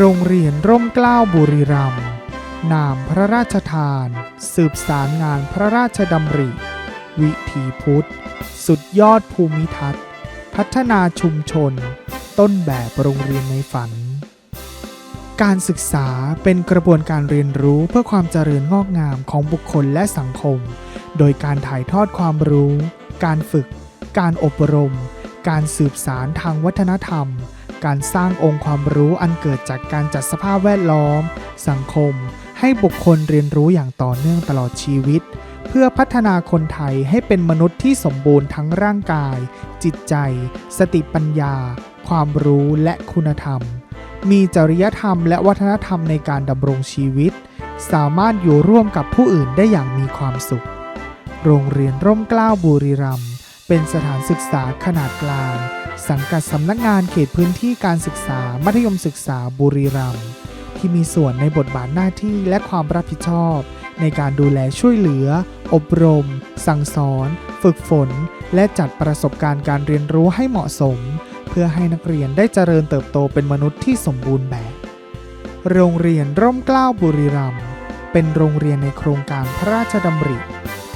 โรงเรียนร่มเกล้าบุรีรัมย์นามพระราชทาน สืบสารงานพระราชดำริ วิถีพุทธ สุดยอดภูมิทัศน์ พัฒนาชุมชน ต้นแบบโรงเรียนในฝัน การศึกษาเป็นกระบวนการเรียนรู้เพื่อความเจริญงอกงามของบุคคลและสังคม โดยการถ่ายทอดความรู้ การฝึก การอบรม การสืบสารทางวัฒนธรรม การสร้างองค์ความรู้อันเกิดจากการจัดสภาพแวดล้อม สังคม ให้บุคคลเรียนรู้อย่างต่อเนื่องตลอดชีวิต เพื่อพัฒนาคนไทยให้เป็นมนุษย์ที่สมบูรณ์ทั้งร่างกาย จิตใจ สติปัญญา ความรู้และคุณธรรม มีจริยธรรมและวัฒนธรรมในการดำรงชีวิต สามารถอยู่ร่วมกับผู้อื่นได้อย่างมีความสุข โรงเรียนร่มเกล้าบุรีรัมย์เป็นสถานศึกษาขนาดกลาง สังกัดสำนักงานเขตพื้นที่การศึกษา มัธยมศึกษาบุรีรัมย์ที่มีส่วนในบทบาทหน้าที่และความรับผิดชอบ ในการดูแลช่วยเหลือ อบรม สั่งสอน ฝึกฝน และจัดประสบการณ์การเรียนรู้ให้เหมาะสม เพื่อให้นักเรียนได้เจริญเติบโตเป็นมนุษย์ที่สมบูรณ์แบบ โรงเรียนร่มเกล้าบุรีรัมย์เป็นโรงเรียนในโครงการพระราชดำริ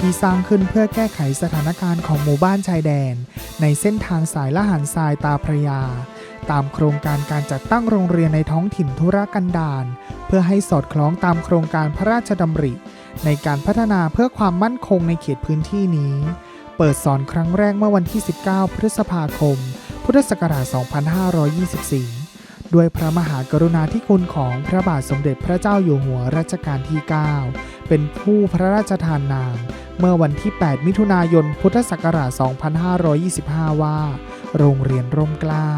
ที่สร้างขึ้นเพื่อแก้ไขสถานการณ์ของหมู่บ้านชายแดน ในเส้นทางสายละหารทรายตาพระยา ตามโครงการการจัดตั้งโรงเรียนในท้องถิ่นธุรกันดารเพื่อให้สอดคล้องตามโครงการพระราชดำริ ในการพัฒนาเพื่อความมั่นคงในเขตพื้นที่นี้ เปิดสอนครั้งแรกเมื่อวันที่ 19 พฤษภาคม พุทธศักราช 2524ด้วยพระมหากรุณาธิคุณของพระบาทสมเด็จพระเจ้าอยู่หัวรัชกาลที่ 9 เป็นผู้พระราชทานนาม เมื่อวันที่ 8 มิถุนายน พุทธศักราช 2525 ว่า โรงเรียนร่มเกล้า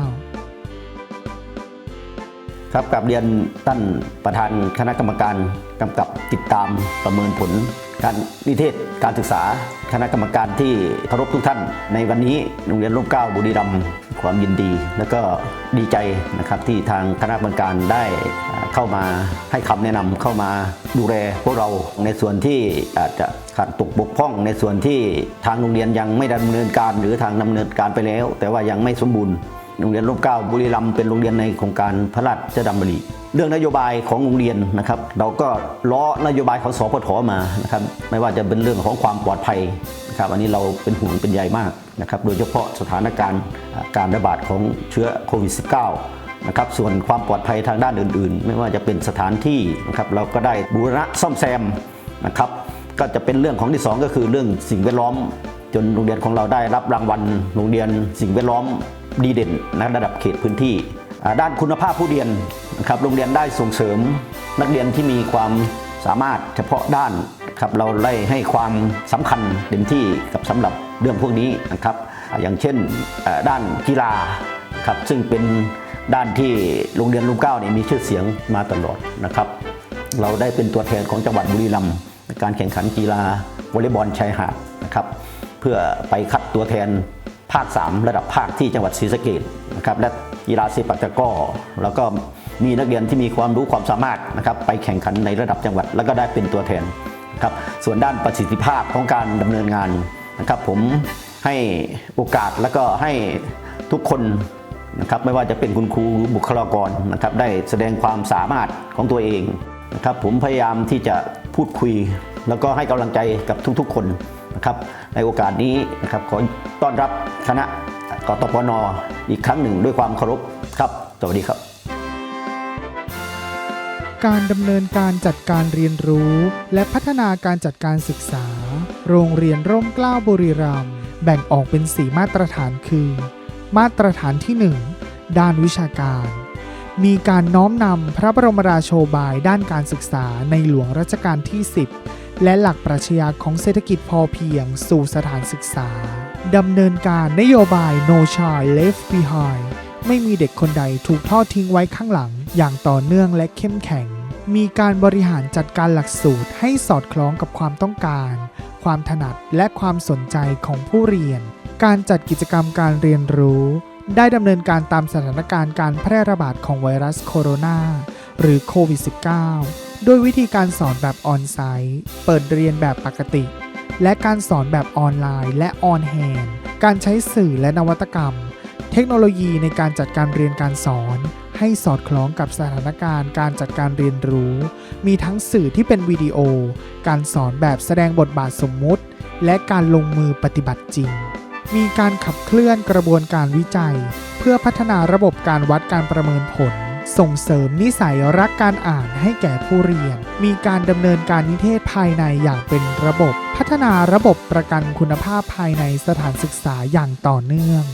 ครับกับเรียนท่านประธานคณะกรรมการกำกับติดตามประเมินผล การนิเทศการศึกษาคณะกรรมการที่เคารพทุกท่าน ในวันนี้โรงเรียนร่มเก้าบุรีรัมย์ความยินดี และก็ดีใจนะครับที่ทางคณะกรรมการได้เข้ามาให้คำแนะนำเข้ามาดูแลพวกเราในส่วนที่อาจจะขาดตกบกพร่องในส่วนที่ทางโรงเรียนยังไม่ดำเนินการ หรือทางดำเนินการไปแล้ว แต่ว่ายังไม่สมบูรณ์ โรงเรียนร่มเกล้าบุรีรัมย์เป็นโรงเรียนในโครงการพระราชดำริเรื่องนโยบายของโรงเรียนนะครับ เราก็ล้อนโยบายของสพทมานะครับไม่ว่าจะเป็นเรื่องของความปลอดภัยนะครับอันนี้เราเป็นห่วงเป็นใยมากนะครับโดยเฉพาะสถานการณ์การระบาดของเชื้อโควิด -19 นะครับส่วนความปลอดภัยทางด้านอื่น ๆ ไม่ว่าจะเป็นสถานที่นะครับเราก็ได้บูรณะซ่อมแซมนะครับก็จะเป็นเรื่องของที่สองก็คือเรื่องสิ่งแวดล้อม จนโรงเรียนของเราได้รับรางวัลโรงเรียนสิ่งแวดล้อม ดีเด่นนะระดับเขตพื้นที่ ด้านคุณภาพผู้เรียนนะครับโรงเรียนได้ส่งเสริมนักเรียนที่มีความสามารถเฉพาะด้านครับเราได้ให้ความสำคัญเต็มที่กับสำหรับเรื่องพวกนี้นะครับ อย่างเช่นด้านกีฬาครับซึ่งเป็นด้านที่โรงเรียนลุมเก้าเนี่ยมีชื่อเสียงมาตลอดนะครับ เราได้เป็นตัวแทนของจังหวัดบุรีรัมย์ในการแข่งขันกีฬาวอลเลย์บอลชายหาดนะครับ เพื่อไปคัดตัวแทน ภาค 3 ระดับภาคที่จังหวัดศรีสะเกษนะครับและกีฬาเซปักตะก้อแล้วก็มีนักเรียนที่มีความรู้ความสามารถนะครับไปแข่งขันในระดับจังหวัด แล้วก็ได้เป็นตัวแทนนะครับส่วนด้านประสิทธิภาพของการดำเนินงานนะครับ ผมให้โอกาสแล้วก็ให้ทุกคนนะครับไม่ว่าจะเป็นคุณครูหรือบุคลากรนะครับได้แสดงความสามารถของตัวเองนะครับผมพยายามที่จะพูดคุย แล้วก็ให้กำลังใจกับทุกๆ คน นะครับในโอกาสนี้นะครับขอต้อนรับคณะกตปนอีกครั้งหนึ่งด้วยความเคารพครับ สวัสดีครับ การดำเนินการจัดการเรียนรู้ และพัฒนาการจัดการศึกษา โรงเรียนร่มเกล้าบุรีรัมย์แบ่งออกเป็น 4 มาตรฐานคือ มาตรฐานที่ 1 ด้านวิชาการ มีการน้อมนำพระบรมราโชบายด้านการศึกษาในหลวงรัชกาลที่ 10 และหลักปรัชญาของเศรษฐกิจพอเพียงสู่สถานศึกษา ดำเนินการนโยบาย No Child Left Behind ไม่มีเด็กคนใดถูกทอดทิ้งไว้ข้างหลัง อย่างต่อเนื่องและเข้มแข็ง มีการบริหารจัดการหลักสูตรให้สอดคล้องกับความต้องการ ความถนัดและความสนใจของผู้เรียน การจัดกิจกรรมการเรียนรู้ ได้ดำเนินการตามสถานการณ์การแพร่ระบาดของไวรัสโคโรนาหรือโควิด -19 โดยวิธีการสอนแบบออนไซต์เปิดเรียนแบบปกติ และการสอนแบบออนไลน์ และออนแฮนการใช้สื่อและนวัตกรรม เทคโนโลยีในการจัดการเรียนการสอน ให้สอดคล้องกับสถานการณ์การจัดการเรียนรู้ มีทั้งสื่อที่เป็นวิดีโอ การสอนแบบแสดงบทบาทสมมุติ และการลงมือปฏิบัติจริง มีการขับเคลื่อนกระบวนการวิจัย เพื่อพัฒนาระบบการวัดการประเมินผล ส่งเสริมนิสัยรักการอ่านให้แก่ผู้เรียน มีการดำเนินการนิเทศภายในอย่างเป็นระบบ พัฒนาระบบประกันคุณภาพภายในสถานศึกษาอย่างต่อเนื่อง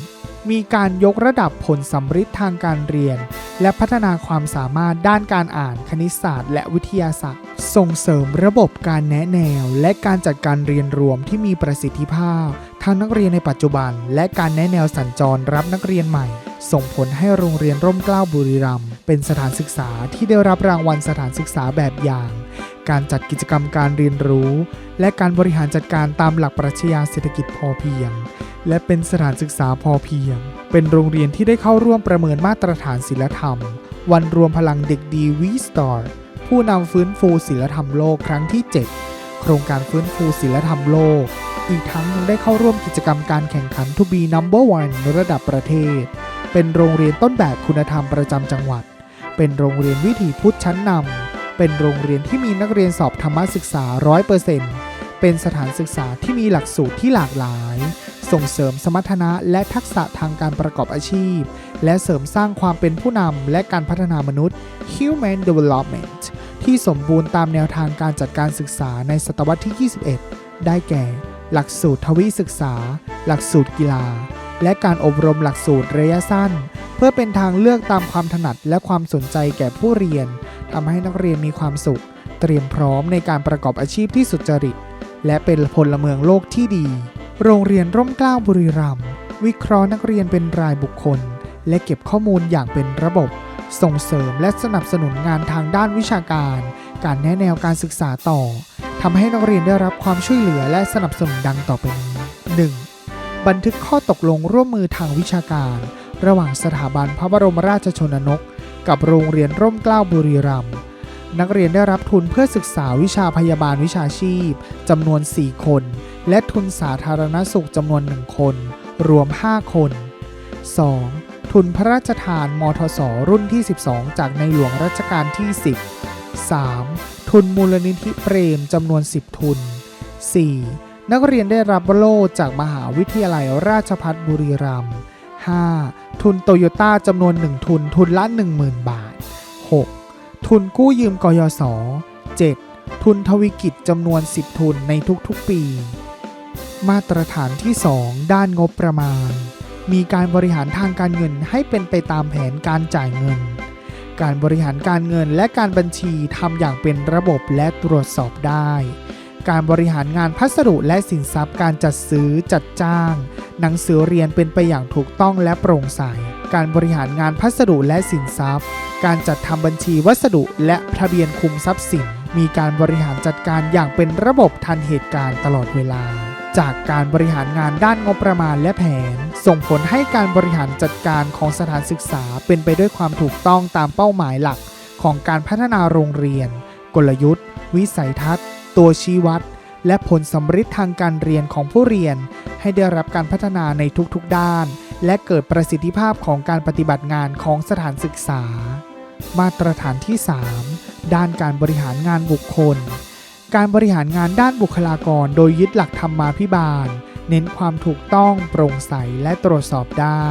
มีการยกระดับผลสัมฤทธิ์ทางการเรียน และพัฒนาความสามารถด้านการอ่านคณิตศาสตร์ และวิทยาศาสตร์ ส่งเสริมระบบการแนะแนว และการจัดการเรียนรวมที่มีประสิทธิภาพ ทั้งนักเรียนในปัจจุบัน และการแนะแนวสัญจรรับนักเรียนใหม่ ส่งผลให้โรงเรียนร่มเกล้าบุรีรัมย์เป็นสถานศึกษาที่ได้รับรางวัลสถานศึกษาแบบอย่าง การจัดกิจกรรมการเรียนรู้ และการบริหารจัดการตามหลักปรัชญาเศรษฐกิจพอเพียง และเป็นสถานศึกษาพอเพียง เป็นโรงเรียนที่ได้เข้าร่วมประเมินมาตรฐานศิลธรรม วันรวมพลังเด็กดีวีสตอร์ผู้นำฟื้นฟูศิลธรรมโลกครั้งที่ 7โครงการฟื้นฟูศิลธรรมโลก อีกทั้งยังได้เข้าร่วมกิจกรรมการแข่งขัน To be number one ระดับประเทศ เป็นโรงเรียนต้นแบบคุณธรรมประจำจังหวัด เป็นโรงเรียนวิถีพุทธชั้นนำ เป็นโรงเรียนที่มีนักเรียนสอบธรรมศึกษา 100%เป็นสถานศึกษาที่มีหลักสูตรที่หลากหลาย ส่งเสริมสมรรถนะและทักษะทางการประกอบอาชีพ และเสริมสร้างความเป็นผู้นำและการพัฒนามนุษย์ Human Development ที่สมบูรณ์ตามแนวทางการจัดการศึกษาในศตวรรษที่ 21 ได้แก่ หลักสูตรทวีศึกษา หลักสูตรกีฬา และการอบรมหลักสูตรระยะสั้น เพื่อเป็นทางเลือกตามความถนัดและความสนใจแก่ผู้เรียนทำให้นักเรียนมีความสุข เตรียมพร้อมในการประกอบอาชีพที่สุจริต และเป็นพลเมืองโลกที่ดี โรงเรียนร่มเกล้าบุรีรัมย์วิเคราะห์นักเรียนเป็นรายบุคคล และเก็บข้อมูลอย่างเป็นระบบ ส่งเสริมและสนับสนุนงานทางด้านวิชาการ การแนะแนวการศึกษาต่อทำให้นักเรียนได้รับความช่วยเหลือและสนับสนุนดังต่อไปนี้ 1. บันทึกข้อตกลงร่วมมือทางวิชาการ ระหว่างสถาบันพระบรมราชชนนก กับโรงเรียนร่มเกล้าบุรีรัมย์นักเรียนได้รับทุนเพื่อศึกษาวิชาพยาบาลวิชาชีพจำนวน 4 คน และทุนสาธารณสุขจำนวน 1 คน รวม 5 คน 2. ทุนพระราชทานมทศรุ่นที่ 12 จากในหลวงรัชกาลที่ 10 3. ทุนมูลนิธิเปรมจำนวน 10 ทุน 4. นักเรียนได้รับโล่จากมหาวิทยาลัยราชภัฏบุรีรัมย์ 5. ทุนโตโยต้าจำนวน 1 ทุน ทุนละ 10,000 บาท 6. ทุนกู้ยืมกยศ 7. ทุนทวิกิจจำนวน 10 ทุนในทุกๆปี มาตรฐานที่ 2 ด้านงบประมาณ มีการบริหารทางการเงินให้เป็นไปตามแผนการจ่ายเงิน การบริหารการเงินและการบัญชีทำอย่างเป็นระบบและตรวจสอบได้ การบริหารงานพัสดุและสินทรัพย์การจัดซื้อจัดจ้าง หนังสือเรียนเป็นไปอย่างถูกต้องและโปร่งใส การบริหารงานพัสดุและสินทรัพย์ การจัดทำบัญชีวัสดุและทะเบียนคุมทรัพย์สิน มีการบริหารจัดการอย่างเป็นระบบทันเหตุการณ์ตลอดเวลา จากการบริหารงานด้านงบประมาณและแผน ส่งผลให้การบริหารจัดการของสถานศึกษาเป็นไปด้วยความถูกต้องตามเป้าหมายหลัก ของการพัฒนาโรงเรียน กลยุทธ์ วิสัยทัศน์ ตัวชี้วัด และผลสำฤทธิ์ทางการเรียนของผู้เรียน ให้ได้รับการพัฒนาในทุกๆด้าน และเกิดประสิทธิภาพของการปฏิบัติงานของสถานศึกษา มาตรฐานที่ 3 ด้านการบริหารงานบุคคล การบริหารงานด้านบุคลากร โดยยึดหลักธรรมาภิบาล เน้นความถูกต้องโปร่งใสและตรวจสอบได้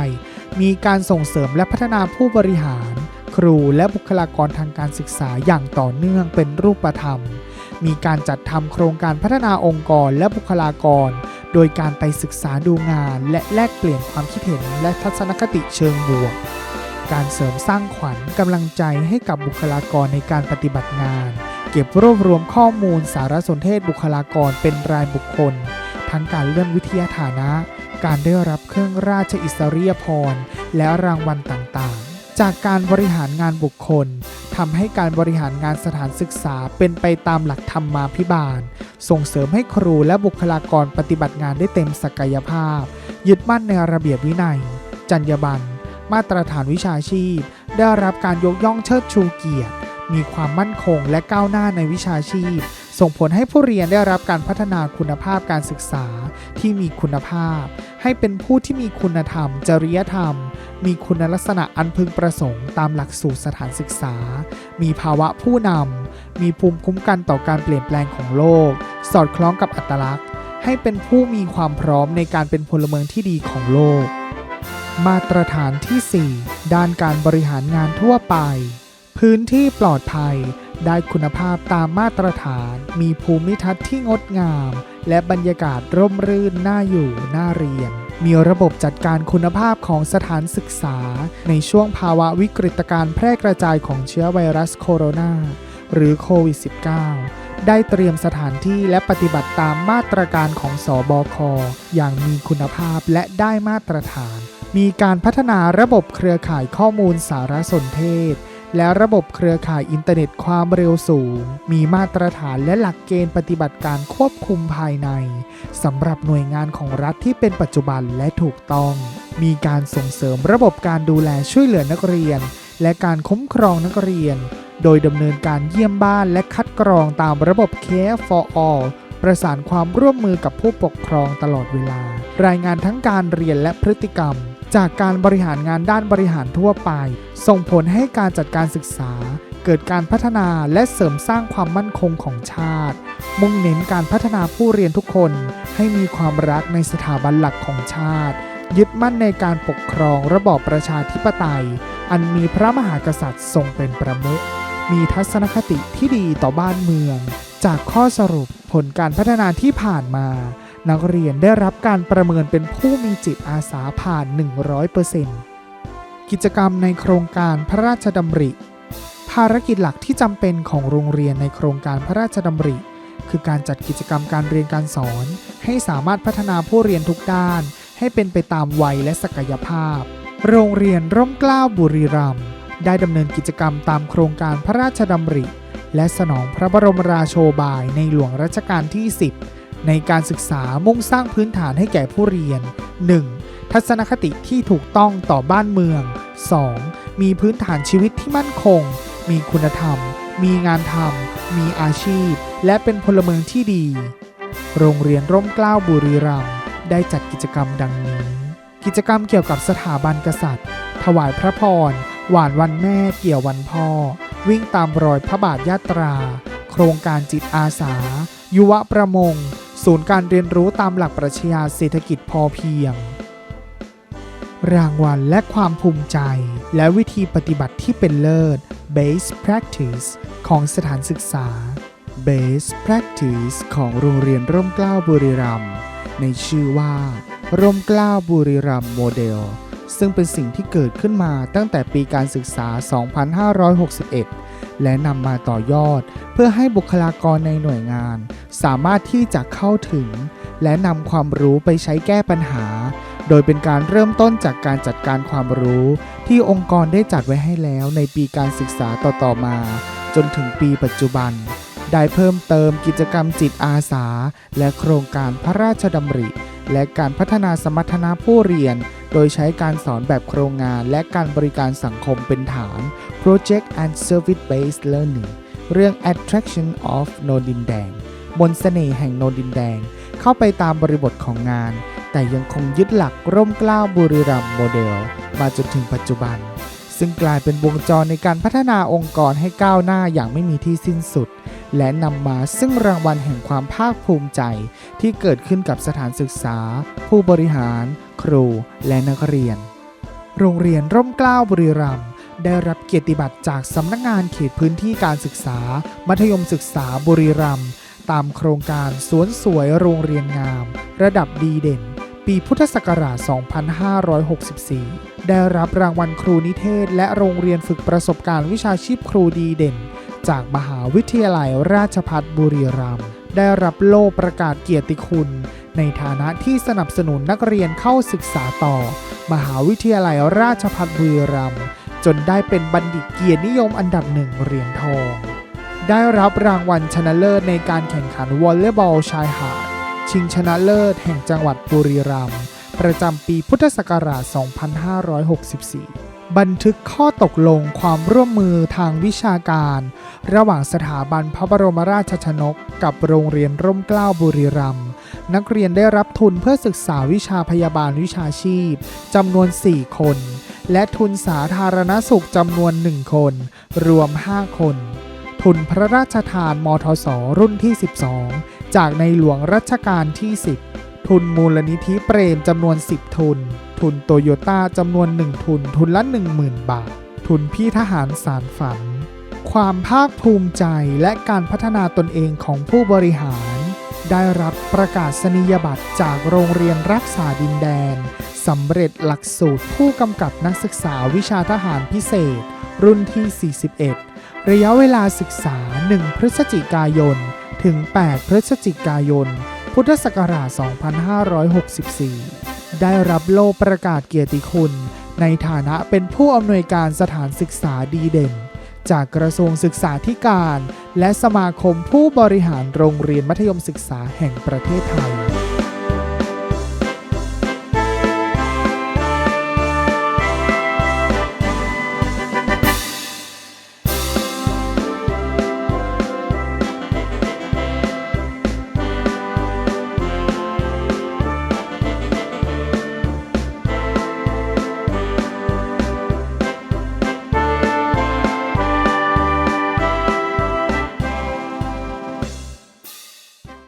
มีการส่งเสริมและพัฒนาผู้บริหารครูและบุคลากรทางการศึกษาอย่างต่อเนื่องเป็นรูปธรรม มีการจัดทำโครงการพัฒนาองค์กรและบุคลากร โดยการไปศึกษาดูงาน และแลกเปลี่ยนความคิดเห็นและทัศนคติเชิงบวก การเสริมสร้างขวัญกำลังใจให้กับบุคลากรในการปฏิบัติงาน เก็บรวบรวมข้อมูลสารสนเทศบุคลากรเป็นรายบุคคล ทั้งการเลื่อนวิทยาฐานะ การได้รับเครื่องราชอิสริยภรณ์และรางวัลต่าง จากการบริหารงานบุคคลทำให้การบริหารงานสถานศึกษาเป็นไปตามหลักธรรมมาภิบาล ส่งเสริมให้ครูและบุคลากรปฏิบัติงานได้เต็มศักยภาพ ยึดมั่นในระเบียบวินัย จรรยาบรรณมาตรฐานวิชาชีพ ได้รับการยกย่องเชิดชูเกียรติ มีความมั่นคงและก้าวหน้าในวิชาชีพ ส่งผลให้ผู้เรียนได้รับการพัฒนาคุณภาพการศึกษาที่มีคุณภาพ ให้เป็นผู้ที่มีคุณธรรม จริยธรรม มีคุณลักษณะอันพึงประสงค์ตามหลักสูตรสถานศึกษา มีภาวะผู้นำ มีภูมิคุ้มกันต่อการเปลี่ยนแปลงของโลก สอดคล้องกับอัตลักษณ์ ให้เป็นผู้มีความพร้อมในการเป็นพลเมืองที่ดีของโลก มาตรฐานที่ 4 ด้านการบริหารงานทั่วไป พื้นที่ปลอดภัย ได้คุณภาพตามมาตรฐาน มีภูมิทัศน์ที่งดงาม และบรรยากาศร่มรื่นน่าอยู่น่าเรียน มีระบบจัดการคุณภาพของสถานศึกษา ในช่วงภาวะวิกฤตการณ์แพร่กระจายของเชื้อไวรัสโคโรนาหรือโควิด -19 ได้เตรียมสถานที่และปฏิบัติตามมาตรการของสอบอคอย่างมีคุณภาพและได้มาตรฐาน มีการพัฒนาระบบเครือข่ายข้อมูลสารสนเทศ และระบบเครือข่ายอินเทอร์เน็ตความเร็วสูง มีมาตรฐานและหลักเกณฑ์ปฏิบัติการควบคุมภายในสำหรับหน่วยงานของรัฐที่เป็นปัจจุบันและถูกต้อง มีการส่งเสริมระบบการดูแลช่วยเหลือนักเรียน และการคุ้มครองนักเรียน โดยดำเนินการเยี่ยมบ้านและคัดกรองตามระบบ Care for All ประสานความร่วมมือกับผู้ปกครองตลอดเวลา รายงานทั้งการเรียนและพฤติกรรม จากการบริหารงานด้านบริหารทั่วไป ส่งผลให้การจัดการศึกษา เกิดการพัฒนาและเสริมสร้างความมั่นคงของชาติ มุ่งเน้นการพัฒนาผู้เรียนทุกคน ให้มีความรักในสถาบันหลักของชาติ ยึดมั่นในการปกครองระบอบประชาธิปไตย อันมีพระมหากษัตริย์ทรงเป็นประมุขมีทัศนคติที่ดีต่อบ้านเมือง จากข้อสรุปผลการพัฒนาที่ผ่านมา นักเรียนได้รับการประเมินเป็นผู้มีจิตอาสาผ่าน 100%กิจกรรมในโครงการพระราชดำริ ภารกิจหลักที่จำเป็นของโรงเรียนในโครงการพระราชดำริ คือการจัดกิจกรรมการเรียนการสอน ให้สามารถพัฒนาผู้เรียนทุกด้าน ให้เป็นไปตามวัยและศักยภาพ โรงเรียนร่มเกล้าบุรีรัมย์ได้ดำเนินกิจกรรมตามโครงการพระราชดำริ และสนองพระบรมราโชบายในหลวงรัชกาลที่ 10 ในการศึกษามุ่งสร้างพื้นฐานให้แก่ผู้เรียน 1. ทัศนคติที่ถูกต้องต่อบ้านเมือง 2. มีพื้นฐานชีวิตที่มั่นคง มีคุณธรรม มีงานทำมีอาชีพ และเป็นพลเมืองที่ดี โรงเรียนร่มเกล้าบุรีรัมย์ได้จัดกิจกรรมดังนี้ กิจกรรมเกี่ยวกับสถาบันกษัตริย์ ถวายพระพร หวานวันแม่เกี่ยววันพ่อ วิ่งตามรอยพระบาทยาตรา โครงการจิตอาสา ยุวประมง ศูนย์การเรียนรู้ตามหลักปรัชญาเศรษฐกิจพอเพียง รางวัลและความภูมิใจ และวิธีปฏิบัติที่เป็นเลิศ Base Practice ของสถานศึกษา Base Practice ของโรงเรียนร่มเกล้าบุรีรัมย์ในชื่อว่า ร่มเกล้าบุรีรัมย์โมเดล ซึ่งเป็นสิ่งที่เกิดขึ้นมาตั้งแต่ปีการศึกษา 2561 และนำมาต่อยอด เพื่อให้บุคลากรในหน่วยงาน สามารถที่จะเข้าถึง และนำความรู้ไปใช้แก้ปัญหา โดยเป็นการเริ่มต้นจากการจัดการความรู้ ที่องค์กรได้จัดไว้ให้แล้วในปีการศึกษาต่อๆมา จนถึงปีปัจจุบัน ได้เพิ่มเติมกิจกรรมจิตอาสา และโครงการพระราชดำริ และการพัฒนาสมรรถนะผู้เรียน โดยใช้การสอนแบบโครงงานและการบริการสังคมเป็นฐาน Project and Service Based Learning เรื่อง Attraction of โนดินแดง บนเสน่ห์แห่งโนดินแดง เข้าไปตามบริบทของงาน แต่ยังคงยึดหลักร่มกล้าบุรีรัมย์โมเดล มาจนถึงปัจจุบัน ซึ่งกลายเป็นวงจรในการพัฒนาองค์กรให้ก้าวหน้าอย่างไม่มีที่สิ้นสุด และนำมาซึ่งรางวัลแห่งความภาคภูมิใจ ที่เกิดขึ้นกับสถานศึกษา ผู้บริหาร ครู และนักเรียน โรงเรียนร่มเกล้าบุรีรัมย์ได้รับเกียรติบัตรจากสำนักงานเขตพื้นที่การศึกษา มัธยมศึกษาบุรีรัมย์ตามโครงการสวนสวยโรงเรียนงาม ระดับดีเด่น ปีพุทธศักราช 2564 ได้รับรางวัลครูนิเทศ และโรงเรียนฝึกประสบการณ์วิชาชีพครูดีเด่น จากมหาวิทยาลัยราชภัฏบุรีรัมย์ ได้รับโล่ประกาศเกียรติคุณ ในฐานะที่สนับสนุนนักเรียนเข้าศึกษาต่อ มหาวิทยาลัยราชภัฏบุรีรัมย์ จนได้เป็นบัณฑิตเกียรตินิยมอันดับหนึ่งเหรียญทอง ได้รับรางวัลชนะเลิศในการแข่งขันวอลเลย์บอลชายหาด ชิงชนะเลิศแห่งจังหวัดบุรีรัมย์ประจำปีพุทธศักราช 2564 บันทึกข้อตกลงความร่วมมือทางวิชาการ ระหว่างสถาบันพระบรมราชชนก กับโรงเรียนร่มเกล้าบุรีรัมย์นักเรียนได้รับทุนเพื่อศึกษาวิชาพยาบาลวิชาชีพจำนวน 4 คน และทุนสาธารณสุขจำนวน 1 คน รวม 5 คน ทุนพระราชทานมทศรุ่นที่ 12 จากในหลวงรัชกาลที่ 10 ทุนมูลนิธิเปรมจำนวน 10 ทุน ทุนโตโยต้าจำนวน 1 ทุน ทุนละ 10,000 บาท ทุนพี่ทหารสารฝัน ความภาคภูมิใจและการพัฒนาตนเองของผู้บริหาร ได้รับประกาศนียบัตรจากโรงเรียนรักษาดินแดนสำเร็จหลักสูตรผู้กำกับนักศึกษาวิชาทหารพิเศษ รุ่นที่ 41 ระยะเวลาศึกษา 1 พฤศจิกายน ถึง 8 พฤศจิกายน พุทธศักราช 2564 ได้รับโล่ประกาศเกียรติคุณ ในฐานะเป็นผู้อำนวยการสถานศึกษาดีเด่น จากกระทรวงศึกษาธิการ และสมาคมผู้บริหารโรงเรียนมัธยมศึกษาแห่งประเทศไทย